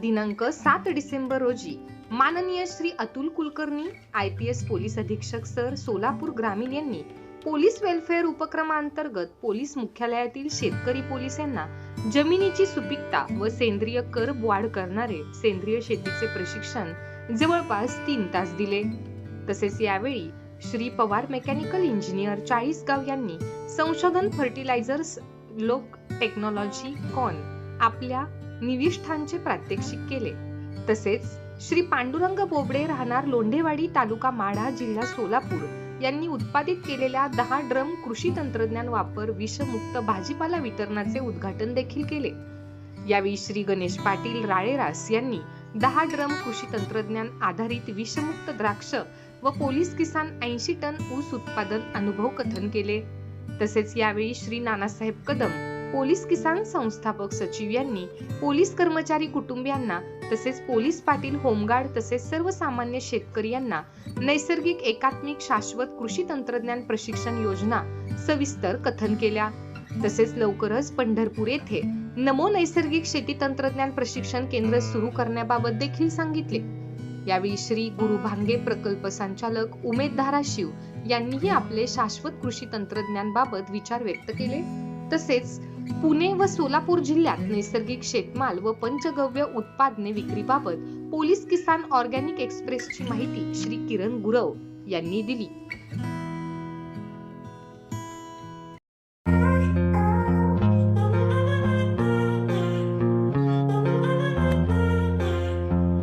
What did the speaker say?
दिनांक सात डिसेंबर रोजी माननीय Shri Atul Kulkarni I P S police अधीक्षक सर सोलापूर ग्रामीण यांनी पोलीस वेलफेअर उपक्रमांतर्गत पोलीस मुख्यालयातील शेतकरी पोलीस यांना जमिनीची सुपीकता व सेंद्रिय कर वाढ करणारे सेंद्रिय शेतीचे प्रशिक्षण जवळपास तीन तास दिले. तसेच यावेळी श्री पवार मेकॅनिकल इंजिनियर चाळीसगाव यांनी संशोधन फर्टिलायझर्स लोक टेक्नॉलॉजी कॉन आपल्या निविष्ठांचे प्रात्यक्षिक केले. तसेच श्री पांडुरंग बोबडे राहणार लोंढेवाडी तालुका माढा जिल्हा सोलापूर यांनी उत्पादित केलेल्या दहा ड्रम कृषी तंत्रज्ञान वापर विषमुक्त भाजीपाला वितरणाचे उद्घाटन देखील केले. यावेळी श्री गणेश पाटील राळेरास यांनी दहा ड्रम कृषी तंत्रज्ञान आधारित विषमुक्त द्राक्ष व पोलीस किसान ऐंशी टन ऊस उत्पादन अनुभव कथन केले. तसेच यावेळी श्री नानासाहेब कदम पोलीस किसान संस्थापक सचिव यांनी पोलीस कर्मचारी कुटुंबियांना तसेच पोलीस पाटील होमगार्ड तसेच सर्वसामान्य शेतकरी यांना नैसर्गिक एकात्मिक शाश्वत कृषी तंत्रज्ञान प्रशिक्षण योजना सविस्तर कथन केल्या. तसेच लवकरच पंढरपूर येथे नमो नैसर्गिक शेती तंत्रज्ञान प्रशिक्षण केंद्र सुरू करण्याबाबत देखील सांगितले. यावेळी श्री गुरु भांगे प्रकल्प संचालक उमेद धाराशिव यांनीही आपले शाश्वत कृषी तंत्रज्ञान बाबत विचार व्यक्त केले. तसेच पुणे व सोलापूर जिल्ह्यात नैसर्गिक शेतमाल व पंचगव्य उत्पादने विक्रीबाबत पोलीस किसान ऑर्गॅनिक एक्सप्रेसची माहिती श्री किरण गुरव यांनी दिली.